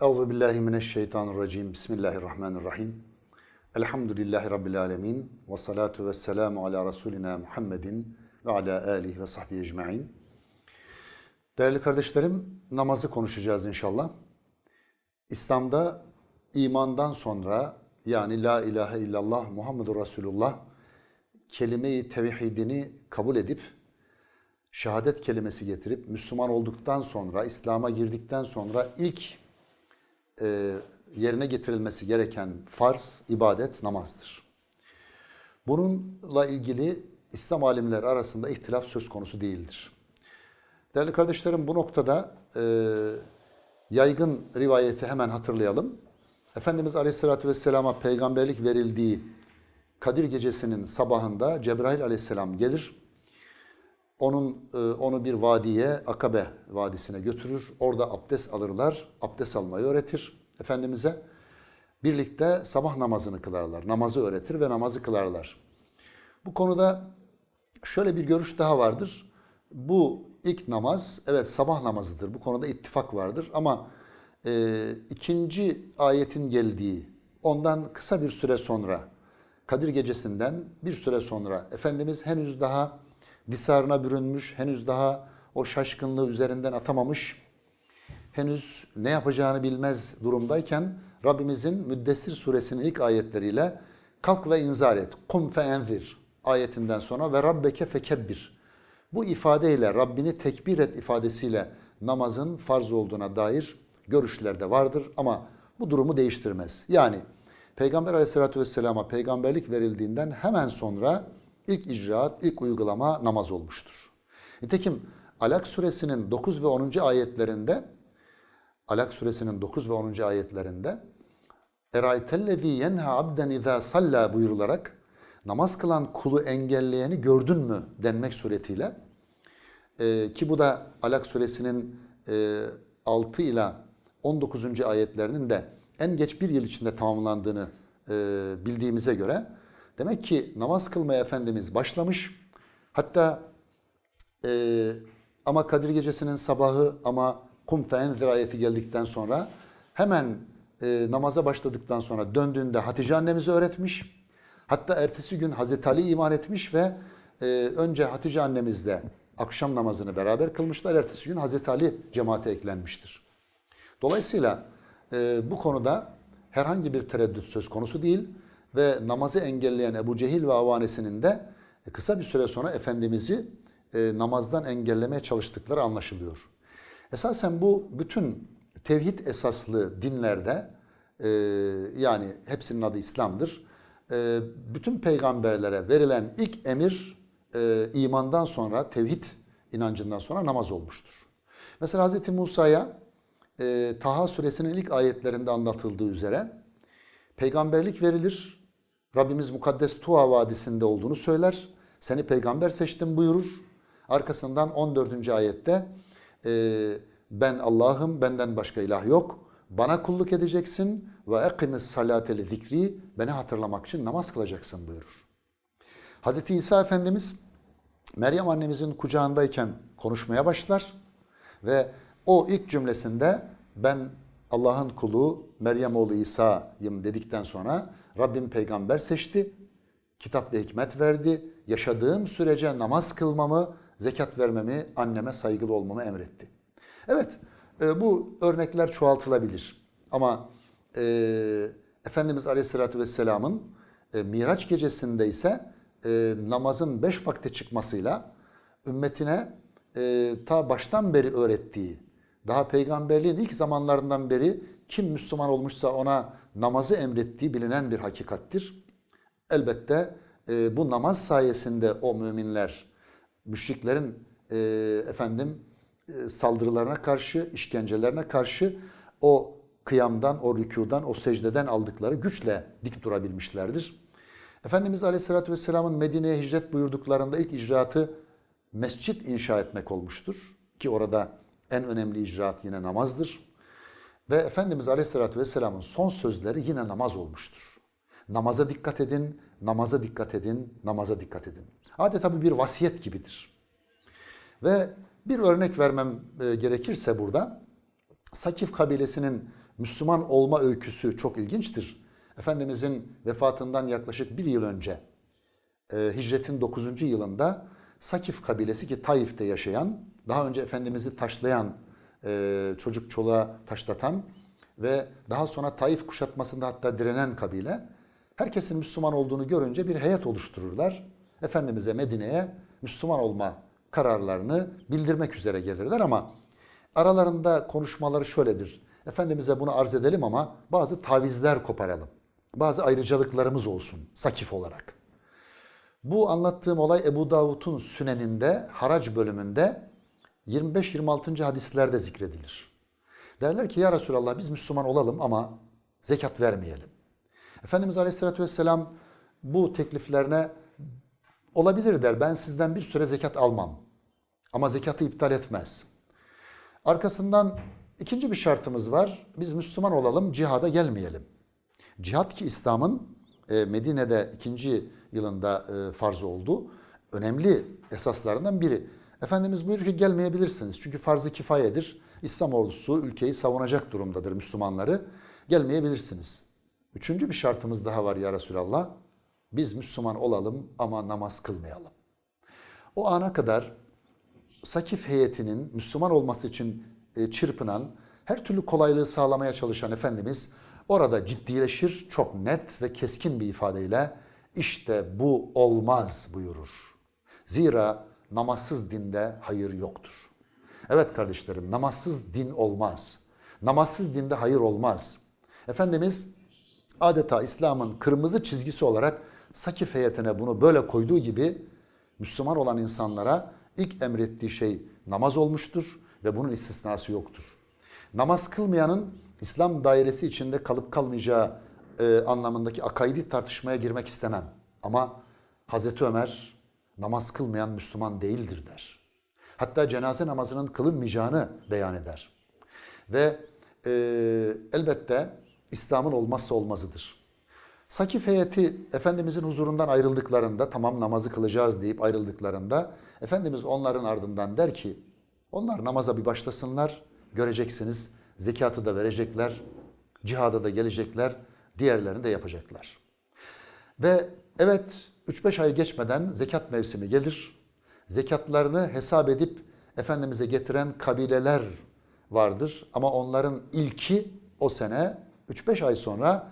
Euzu billahi mineşşeytanirracim. Bismillahirrahmanirrahim. Elhamdülillahi rabbil alamin ve salatu vesselamu ala rasulina Muhammedin ve ala alihi ve sahbihi ecmaîn. Değerli kardeşlerim, namazı konuşacağız inşallah. İslam'da imandan sonra yani la ilahe illallah Muhammedur Resulullah kelime-i tevhidini kabul edip şehadet kelimesi getirip Müslüman olduktan sonra, İslam'a girdikten sonra ilk e, yerine getirilmesi gereken farz, ibadet, namazdır. Bununla ilgili İslam alimleri arasında ihtilaf söz konusu değildir. Değerli kardeşlerim bu noktada e, yaygın rivayeti hemen hatırlayalım. Efendimiz Aleyhisselatü Vesselam'a peygamberlik verildiği Kadir Gecesi'nin sabahında Cebrail Aleyhisselam gelir. Onun e, onu bir vadiye, Akabe Vadisi'ne götürür. Orada abdest alırlar. Abdest almayı öğretir Efendimiz'e. Birlikte sabah namazını kılarlar. Namazı öğretir ve namazı kılarlar. Bu konuda şöyle bir görüş daha vardır. Bu ilk namaz, evet sabah namazıdır. Bu konuda ittifak vardır. Ama e, ikinci ayetin geldiği, ondan kısa bir süre sonra, Kadir Gecesi'nden bir süre sonra Efendimiz henüz daha disarına bürünmüş, henüz daha o şaşkınlığı üzerinden atamamış, henüz ne yapacağını bilmez durumdayken Rabbimizin Müddessir suresinin ilk ayetleriyle kalk ve inzar et, kum fe enzir ayetinden sonra ve rabbeke fekebbir. Bu ifadeyle Rabbini tekbir et ifadesiyle namazın farz olduğuna dair görüşler de vardır ama bu durumu değiştirmez. Yani Peygamber aleyhissalatü vesselama peygamberlik verildiğinden hemen sonra ilk icraat, ilk uygulama namaz olmuştur. Nitekim Alak suresinin 9 ve 10. ayetlerinde Alak suresinin 9 ve 10. ayetlerinde Eraytellezî yenha abden izâ sallâ buyurularak namaz kılan kulu engelleyeni gördün mü denmek suretiyle e, ki bu da Alak suresinin e, 6 ila 19. ayetlerinin de en geç bir yıl içinde tamamlandığını e, bildiğimize göre demek ki namaz kılmaya Efendimiz başlamış. Hatta e, ama Kadir Gecesi'nin sabahı ama kum feenzir ayeti geldikten sonra hemen e, namaza başladıktan sonra döndüğünde Hatice annemize öğretmiş. Hatta ertesi gün Hazreti Ali iman etmiş ve e, önce Hatice annemizle akşam namazını beraber kılmışlar. Ertesi gün Hazreti Ali cemaate eklenmiştir. Dolayısıyla e, bu konuda herhangi bir tereddüt söz konusu değil ve namazı engelleyen Ebu Cehil ve avanesinin de kısa bir süre sonra Efendimiz'i e, namazdan engellemeye çalıştıkları anlaşılıyor. Esasen bu bütün tevhid esaslı dinlerde e, yani hepsinin adı İslam'dır. E, bütün peygamberlere verilen ilk emir e, imandan sonra, tevhid inancından sonra namaz olmuştur. Mesela Hz. Musa'ya e, Taha suresinin ilk ayetlerinde anlatıldığı üzere peygamberlik verilir. Rabbimiz mukaddes Tuha Vadisi'nde olduğunu söyler. Seni peygamber seçtim buyurur. Arkasından 14. ayette e, ben Allah'ım benden başka ilah yok. Bana kulluk edeceksin ve ekimiz salateli zikri beni hatırlamak için namaz kılacaksın buyurur. Hz. İsa Efendimiz Meryem annemizin kucağındayken konuşmaya başlar ve o ilk cümlesinde ben Allah'ın kulu Meryem oğlu İsa'yım dedikten sonra Rabbim peygamber seçti. Kitap ve hikmet verdi. Yaşadığım sürece namaz kılmamı, zekat vermemi, anneme saygılı olmamı emretti. Evet, e, bu örnekler çoğaltılabilir. Ama e, Efendimiz Aleyhisselatü Vesselam'ın e, Miraç gecesinde ise e, namazın beş vakte çıkmasıyla ümmetine e, ta baştan beri öğrettiği, daha peygamberliğin ilk zamanlarından beri kim Müslüman olmuşsa ona namazı emrettiği bilinen bir hakikattir. Elbette e, bu namaz sayesinde o müminler müşriklerin e, efendim e, saldırılarına karşı, işkencelerine karşı o kıyamdan, o rükudan, o secdeden aldıkları güçle dik durabilmişlerdir. Efendimiz Aleyhisselatü Vesselam'ın Medine'ye hicret buyurduklarında ilk icraatı mescit inşa etmek olmuştur. Ki orada en önemli icraat yine namazdır. Ve Efendimiz Aleyhisselatü Vesselam'ın son sözleri yine namaz olmuştur. Namaza dikkat edin, namaza dikkat edin, namaza dikkat edin. Adeta bir vasiyet gibidir. Ve Bir örnek vermem e, gerekirse burada Sakif kabilesinin Müslüman olma öyküsü çok ilginçtir. Efendimizin vefatından yaklaşık bir yıl önce e, hicretin 9. yılında Sakif kabilesi ki Taif'te yaşayan, daha önce Efendimiz'i taşlayan, e, çocuk çoluğa taşlatan ve daha sonra Taif kuşatmasında hatta direnen kabile, herkesin Müslüman olduğunu görünce bir heyet oluştururlar. Efendimiz'e Medine'ye Müslüman olma kararlarını bildirmek üzere gelirler ama aralarında konuşmaları şöyledir. Efendimiz'e bunu arz edelim ama bazı tavizler koparalım. Bazı ayrıcalıklarımız olsun Sakif olarak. Bu anlattığım olay Ebu Davud'un Süneninde, Harac bölümünde 25-26. hadislerde zikredilir. Derler ki ya Resulallah biz Müslüman olalım ama zekat vermeyelim. Efendimiz Aleyhisselatü Vesselam bu tekliflerine olabilir der. Ben sizden bir süre zekat almam. Ama zekatı iptal etmez. Arkasından ikinci bir şartımız var. Biz Müslüman olalım, cihada gelmeyelim. Cihat ki İslam'ın e, Medine'de ikinci yılında e, farz oldu. Önemli esaslarından biri. Efendimiz buyuruyor ki gelmeyebilirsiniz. Çünkü farz-ı kifayedir. İslam ordusu ülkeyi savunacak durumdadır Müslümanları. Gelmeyebilirsiniz. Üçüncü bir şartımız daha var ya Resulallah. Biz Müslüman olalım ama namaz kılmayalım. O ana kadar Sakif heyetinin Müslüman olması için e, çırpınan, her türlü kolaylığı sağlamaya çalışan Efendimiz orada ciddileşir, çok net ve keskin bir ifadeyle işte bu olmaz buyurur. Zira namazsız dinde hayır yoktur. Evet kardeşlerim namazsız din olmaz. Namazsız dinde hayır olmaz. Efendimiz adeta İslam'ın kırmızı çizgisi olarak Sakif heyetine bunu böyle koyduğu gibi Müslüman olan insanlara ilk emrettiği şey namaz olmuştur ve bunun istisnası yoktur. Namaz kılmayanın İslam dairesi içinde kalıp kalmayacağı e, anlamındaki akaidi tartışmaya girmek istemem. Ama Hazreti Ömer namaz kılmayan Müslüman değildir der. Hatta cenaze namazının kılınmayacağını beyan eder. Ve e, elbette İslam'ın olmazsa olmazıdır. Sakif heyeti Efendimizin huzurundan ayrıldıklarında tamam namazı kılacağız deyip ayrıldıklarında Efendimiz onların ardından der ki onlar namaza bir başlasınlar göreceksiniz zekatı da verecekler cihada da gelecekler diğerlerini de yapacaklar. Ve evet 3-5 ay geçmeden zekat mevsimi gelir. Zekatlarını hesap edip Efendimiz'e getiren kabileler vardır. Ama onların ilki o sene 3-5 ay sonra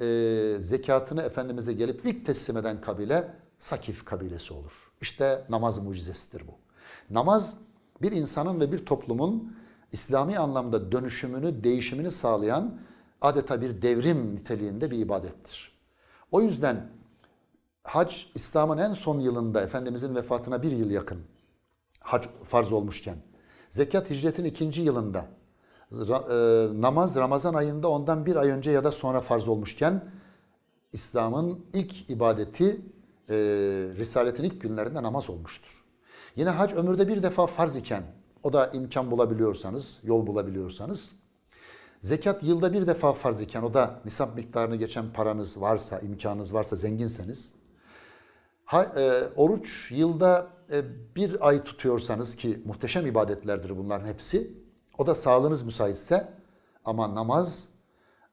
e, zekatını Efendimiz'e gelip ilk teslim eden kabile Sakif kabilesi olur. İşte namaz mucizesidir bu. Namaz bir insanın ve bir toplumun İslami anlamda dönüşümünü, değişimini sağlayan adeta bir devrim niteliğinde bir ibadettir. O yüzden hac İslam'ın en son yılında Efendimizin vefatına bir yıl yakın hac farz olmuşken, zekat hicretin ikinci yılında, e, namaz Ramazan ayında ondan bir ay önce ya da sonra farz olmuşken, İslam'ın ilk ibadeti e, Risaletin ilk günlerinde namaz olmuştur. Yine hac ömürde bir defa farz iken, o da imkan bulabiliyorsanız, yol bulabiliyorsanız, zekat yılda bir defa farz iken, o da nisap miktarını geçen paranız varsa, imkanınız varsa, zenginseniz, Ha, e, oruç yılda e, bir ay tutuyorsanız ki muhteşem ibadetlerdir bunların hepsi. O da sağlığınız müsaitse ama namaz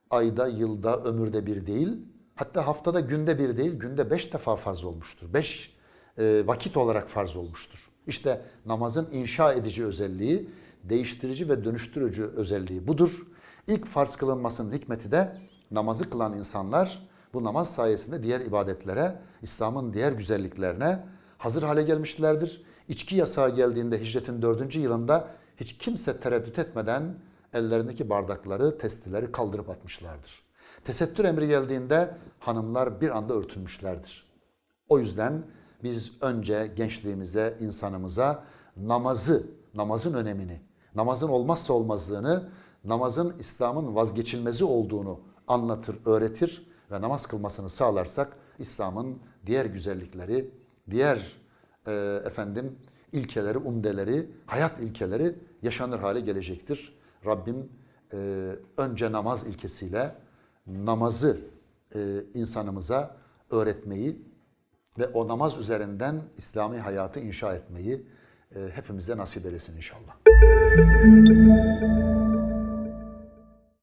ayda, yılda, ömürde bir değil. Hatta haftada günde bir değil, günde beş defa farz olmuştur. Beş e, vakit olarak farz olmuştur. İşte namazın inşa edici özelliği, değiştirici ve dönüştürücü özelliği budur. İlk farz kılınmasının hikmeti de namazı kılan insanlar bu namaz sayesinde diğer ibadetlere, İslam'ın diğer güzelliklerine hazır hale gelmişlerdir. İçki yasağı geldiğinde hicretin dördüncü yılında hiç kimse tereddüt etmeden ellerindeki bardakları, testileri kaldırıp atmışlardır. Tesettür emri geldiğinde hanımlar bir anda örtünmüşlerdir. O yüzden biz önce gençliğimize, insanımıza namazı, namazın önemini, namazın olmazsa olmazlığını, namazın İslam'ın vazgeçilmezi olduğunu anlatır, öğretir ve namaz kılmasını sağlarsak İslam'ın diğer güzellikleri, diğer e, efendim ilkeleri, umdeleri, hayat ilkeleri yaşanır hale gelecektir. Rabbim e, önce namaz ilkesiyle namazı e, insanımıza öğretmeyi ve o namaz üzerinden İslami hayatı inşa etmeyi e, hepimize nasip eylesin inşallah.